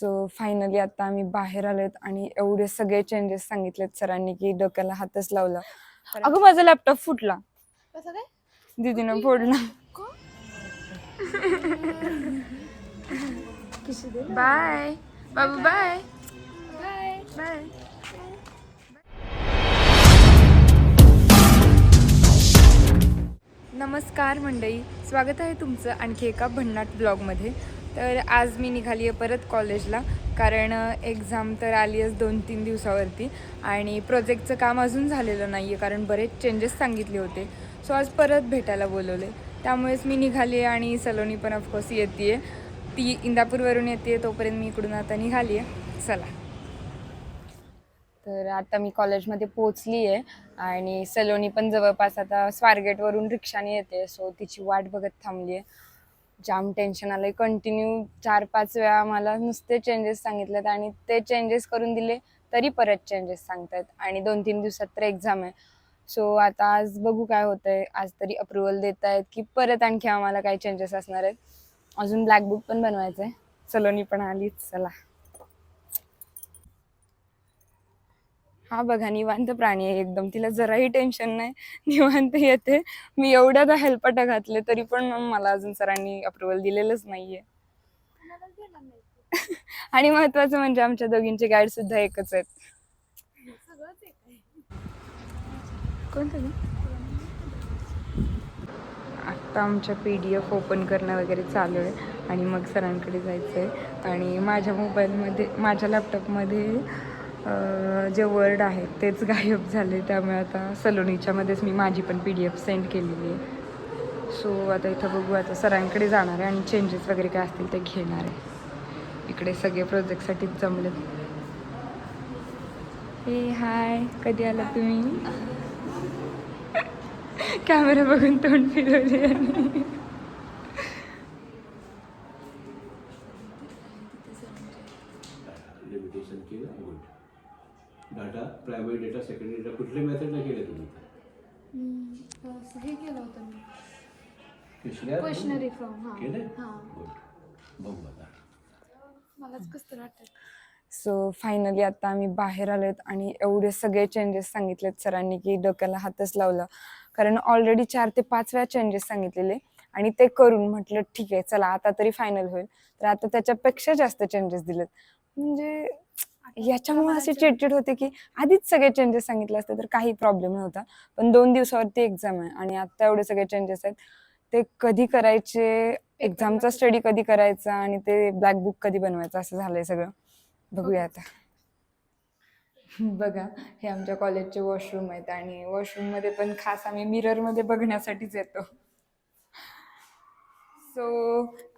So finally आता आम्ही बाहेर आलोत आणि एवढे सगळे चेंजेस सांगितलेत सरांनी की डोक्याला हातच लावला. अगं माझा लॅपटॉप फुटला. कसं काय? दीदीनं फोडला. बाय बाबू बाय बाय बाय नमस्कार मंडळी. स्वागत आहे तुमचं आणखी एका भन्नाट ब्लॉगमध्ये तर आज मी निघाली आहे परत कॉलेजला कारण एक्झाम तर आली आहेच दोन तीन दिवसावरती आणि प्रोजेक्टचं काम अजून झालेलं नाही आहे कारण बरेच चेंजेस सांगितले होते. सो आज परत भेटायला बोलवले त्यामुळेच मी निघाली आहे आणि सलोनी पण ऑफकोर्स येते ती इंदापूरवरून येते तोपर्यंत मी इकडून आता निघाली आहे. चला. तर आता मी कॉलेजमध्ये पोचली आहे आणि सलोनी पण जवळपास आता स्वारगेटवरून रिक्षाने येते सो तिची वाट बघत थांबली आहे. जाम टेन्शन आलं आहे कंटिन्यू चार पाच वेळा मला नुसते चेंजेस सांगितलेत आणि ते चेंजेस करून दिले तरी परत चेंजेस सांगतात आणि दोन तीन दिवसात तर एक्झाम आहे. सो आता आज बघू काय होतंय. आज तरी अप्रुव्हल देत आहेत की परत आणखी आम्हाला काही चेंजेस असणार आहेत. अजून ब्लॅकबुक पण बनवायचं आहे सलोनी पण आलीच चला. हा बघा निवांत प्राणी आहे एकदम. तिला जराही टेन्शन नाही. निवांत येते. मी एवढ्यादा हेल्पटा घातले तरी पण मला अजून सरांनी अप्रुव्हल दिलेलंच नाहीये. आणि महत्वाचं म्हणजे आमच्या दोघींचे गाईड सुद्धा एकच आहेत. सगळंच कोणतं आत्ता आमच्या पी डी एफ ओपन करणं वगैरे चालू आहे. आणि मग सरांकडे जायचं आहे आणि माझ्या मोबाईलमध्ये माझ्या लॅपटॉपमध्ये जे वर्ड आहेत तेच गायब झाले. त्यामुळे आता सलोनीच्यामध्येच मी माझी पण पी डी एफ सेंड केलेली आहे. सो आता इथं बघू आता सरांकडे जाणार आहे आणि चेंजेस वगैरे काय असतील ते घेणार आहे. इकडे सगळे प्रोजेक्टसाठीच जमले हे हाय कधी आला तुम्ही? कॅमेरा बघून तोंड फिरवली आणि लिमिटेशन केलं good data private data secondary data कुठल्या मेथडला केलं तुम्ही? हे केलं होतं मी. फॉर्म हां. केलं? हां. गुड बघ बघा मलाच कसं तर वाटत? सो फायनली आता आम्ही बाहेर आलोत आणि एवढे सगळे चेंजेस सांगितलेत सरांनी की डोक्याला हातच लावला. कारण ऑलरेडी चार ते पाच वेळा चेंजेस सांगितलेले आणि ते करून म्हटलं ठीक आहे चला आता तरी फायनल होईल. तर आता त्याच्यापेक्षा जास्त चेंजेस दिलेत. म्हणजे याच्यामुळे असे चिडचिड होते की आधीच सगळे चेंजेस सांगितले असते तर काही प्रॉब्लेम नव्हता. पण दोन दिवसावरती एक्झाम आहे आणि आता एवढे सगळे चेंजेस आहेत. ते कधी करायचे एक्झामचा स्टडी कधी करायचा आणि ते ब्लॅक बुक कधी बनवायचं असं झालंय सगळं. बघूया आता. बघा हे आमच्या कॉलेजचे वॉशरूम आहेत आणि वॉशरूममध्ये पण खास आम्ही मिररमध्ये बघण्यासाठीच येतो. सो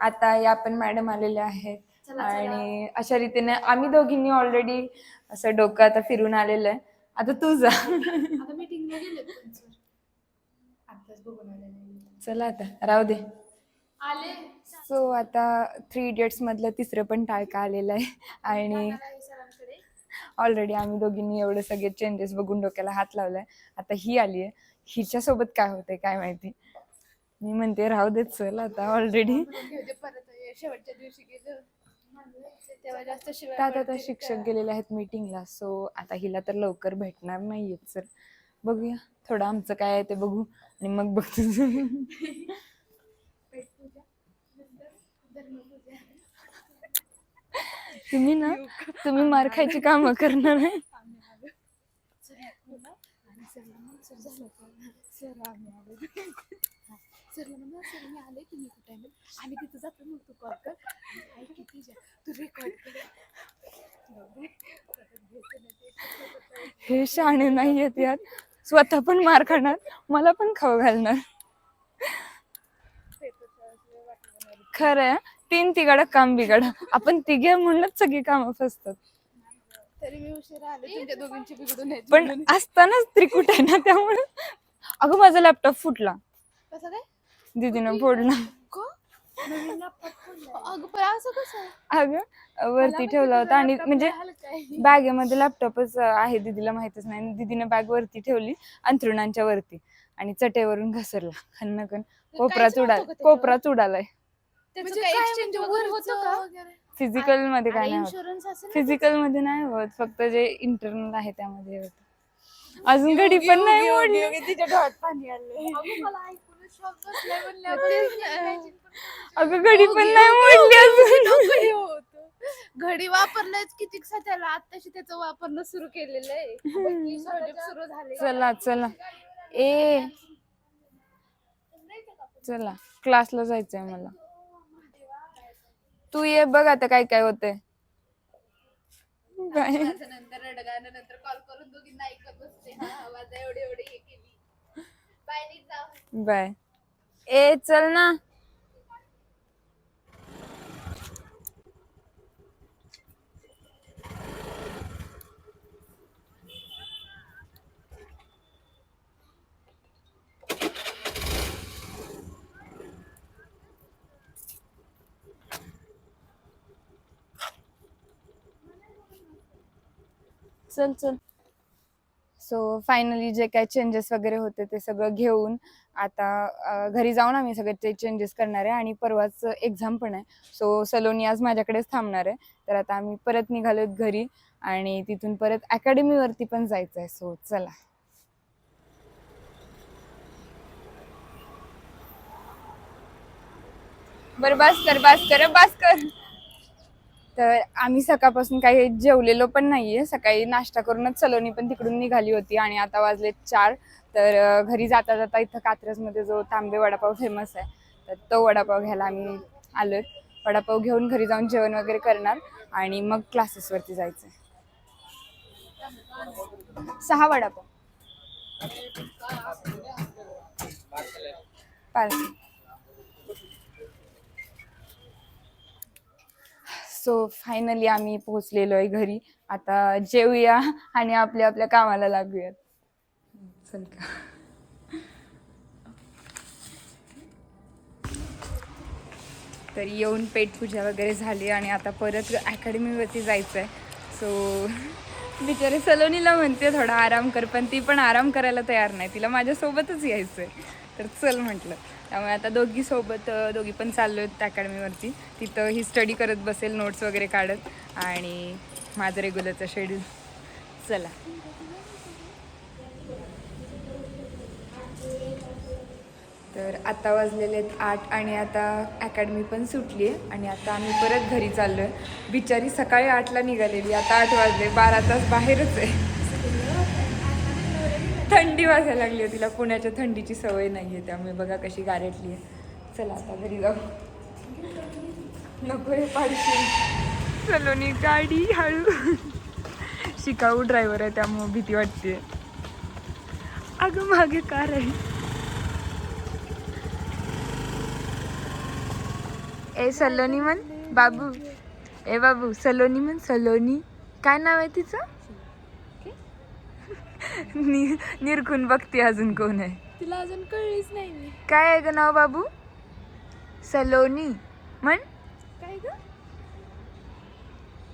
आता या पण मॅडम आलेल्या आहेत. आणि अशा रीतीने आम्ही दोघींनी ऑलरेडी असं डोकं आता फिरून आलेलं आहे. आता तू जा. आता मीटिंगला गेले बघून चला आता राहू दे. आले. सो आता थ्री इडियट्स मधलं तिसरं पण टाळका आलेलं आहे. आणि ऑलरेडी आम्ही दोघींनी एवढे सगळे चेंजेस बघून डोक्याला हात लावलाय. आता ही आली आहे. हिच्यासोबत काय होते काय माहिती? मी म्हणते राहू देत चल आता ऑलरेडी शेवटच्या दिवशी गेलं. तेव्हा जास्त शिवाय त्यात आता पडतील शिक्षक? गेलेले आहेत मीटिंगला सो आता हिला तर लवकर भेटणार नाहीयेत सर बघूया थोडं आमचं काय आहे ते बघू आणि मग बघतो पेटपूजा, नंतर धर्मपूजा. तुम्ही ना तुम्ही मार खायची कामं करणार आहे आम्ही आलो. सर बोला. आणि सरला म्हण, सर झालं का? सर आम्ही आलो. सरला म्हणा सर मी आले तुम्ही कुठे आहे आम्ही तिथं जातो मग तू कॉल कर आणि ऐक की तुझ्या तू रेकॉर्ड कर बापरे. परत घ्यायचं नाही ते. हे शहाणे नाही आहेत यात स्वतः पण मार खाणार मला पण खाऊ घालणार. पेपरच्या वेळेस लय वाटलं नाही. खरं आहे तीन तिघाडं काम बिघाड. आपण तिघे म्हणूनच सगळी कामं फसतात. तरी मी उशिरा आले तुमच्या दोघींची बिघडून यायची पण म्हणून. असतानाच त्रिकुट आहे ना त्यामुळे. अगं माझा लॅपटॉप फुटला. कसं काय? दीदीनं फोडला. अगं पण असं कसं अगं वरती ठेवला होता आणि म्हणजे बॅगेमध्ये लॅपटॉपच आहे दीदीला माहितच नाही. आणि दीदीनं बॅग वरती ठेवली अंथरुणांच्या वरती आणि चटेवरून घसरला. खन्नकन कोपराच उडाला? कोपराच उडालाय त्याचं काय exchange वर होतं का? फिजिकलमध्ये काय नाही फिजिकलमध्ये नाही होत. फक्त जे इंटरनल आहे त्यामध्ये होत. अजून घडी पण नाही मोडली. तिच्या डोळ्यात पाणी आले अगं घडी पण नाही मोडली अजून घडी वापरलंच किती त्याला आताशी त्याचं वापरणं सुरू केलेलं आहे. सुरू झाले. चला चला. ए. चला क्लासला जायचंय मला. तू ये बघ आता काय काय होतंय. काय नंतर कॉल करून दोघींना ऐकत बसते हा आवाज एवढे एवढे हे केली. बाय नीट जाऊ बाय. ए चल ना. चल चल. सो फायनली जे काय चेंजेस वगैरे होते ते सगळं घेऊन आता घरी जाऊन आम्ही सगळे ते चेंजेस करणार आहे आणि परवाच एक्झाम पण आहे. सो सलोनी आज माझ्याकडेच थांबणार आहे. तर आता आम्ही परत निघालोत घरी आणि तिथून परत अकॅडमीवरती पण जायचं आहे सो चला. बरं बस कर बस कर बस कर तर आम्ही सकाळपासून काही जेवलेलो पण नाहीये. सकाळी नाश्ता करूनच सलोनी पण तिकडून निघाली होती आणि आता वाजले चार. तर घरी जाता जाता इथं कात्रजमध्ये जो तांबे वडापाव फेमस आहे तर तो वडापाव घ्यायला आम्ही आलो वडापाव घेऊन घरी जाऊन जेवण वगैरे करणार आणि मग क्लासेसवरती जायचं सहा वडापाव. पार्सल. सो फायनली आम्ही पोहोचलेलो आहे घरी. आता जेवूया आणि आपल्या आपल्या कामाला लागूयात. चल का. तर येऊन पेटपूजा वगैरे झाली आणि आता परत अकॅडमीवरती जायचं आहे सो बिचारे सलोनीला म्हणते थोडा आराम कर पण ती पण आराम करायला तयार नाही. तिला माझ्यासोबतच यायचं आहे तर चल म्हटलं. त्यामुळे आता दोघी सोबत दोघी पण चाललो आहेत त्या अकॅडमीवरती. तिथं ही स्टडी करत बसेल नोट्स वगैरे काढत. आणि माझं रेग्युलरचं शेड्यूल चला. तर आता वाजलेले आहेत आठ आणि आता अकॅडमी पण सुटली आहे. आणि आता आम्ही परत घरी चाललो आहे बिचारी सकाळी आठला निघालेली. आता आठ वाजले. बारा तास बाहेरच आहे. थंडी वाजायला लागली आहे तिला. पुण्याच्या थंडीची सवय नाही आहे त्यामुळे बघा कशी गारटली आहे चला आता घरी जाऊ. नको हे पाडशी. सलोनी गाडी हळू. शिकाऊ ड्रायव्हर आहे त्यामुळे भीती वाटते अगं मागे कार आहे. ए सलोनी म्हण बाबू. ए बाबू सलोनी म्हण सलोनी. काय नाव आहे तिचं? नि निरखून बघते अजून कोण आहे. तिला अजून कळलीच नाही मी. काय आहे ग नाव बाबू? सलोनी. म्हण. काय ग?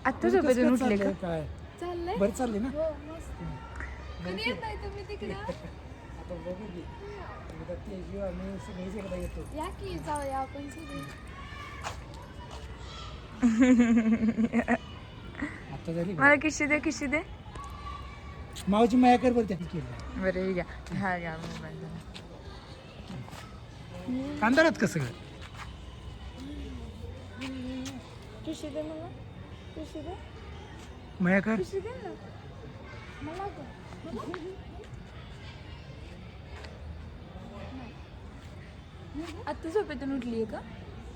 आता झोपेतून उठले का काय चाललंय? बरं चालले ना? हो मस्त. कधी येत नाही तुम्ही तिकडं? आता बघू की. एकदा तेजू आम्ही सगळीच एकदा येतो. या की जाऊया आपण सगळे. आता झाली का? मला किशी दे किशी दे. मावची माया कर बरं त्याने केलं. बरं हे घ्या. हा घ्या मोबाईल कांदारात कसं काय किशी दे मला. दे. ना. मला ग झोपेतून उठली का?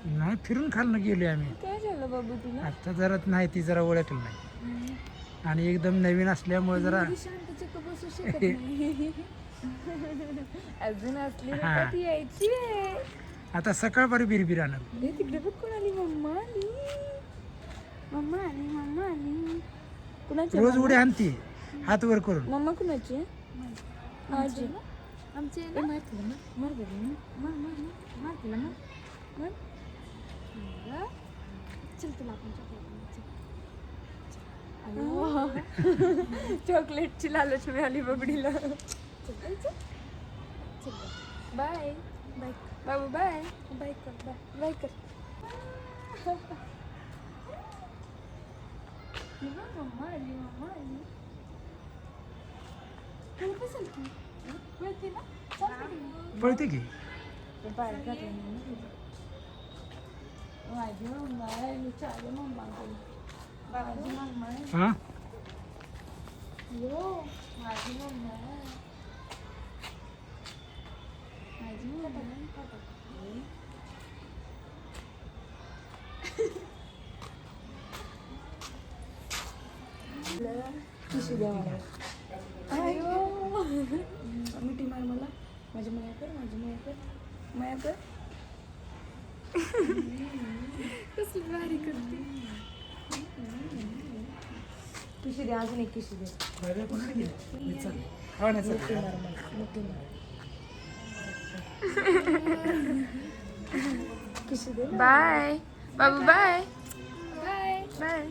नाही फिरून खालनं गेलोय आम्ही. काय झालं बाबू तुला? आता जरा नाही ती जरा ओळखलं नाही. आणि एकदम नवीन असल्यामुळे जरा बसू शकत नाही अजून असली हा. ना ती यायची आहे आता सकाळपारी बिरबिर आणलं ए, तिकडे बघ कोण आली मम्मा आली मम्मा आली मम्मा आली कुणाची रोज उड्या आणते हात वर करून मम्मा कुणाची आहे? माझी आमचे ए, मार तिला, मार. मार बरं, मार. मार, मार, मार. मार तिला, मार. मार. चल तुला आपण आणू. चॉकलेटची लालच मिळाली बबडीला चल जायचं? चल बाय बाय बाबू बाय बाय कर बाय बाय कर मम्मा आली मम्मा आली तुला कसं आली? हं? कळते ना की? पळते की बाहेर घातलं. माझी मम्मा मी चालू मम्मा हां? यो माझी मम्मा आहे. माझी मम्मा आहे. अयो. मिठी मार मला. माझी माया कर माझी माया कर. माया कर. कसली भारी करते. पिशी दे अजून एक पिशी दे. बरं कोणाला गेलं मी चल. हो ना चल मार मला मिठी मार पिशी दे बाय. बाबू बाय. बाय. बाय.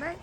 बाय.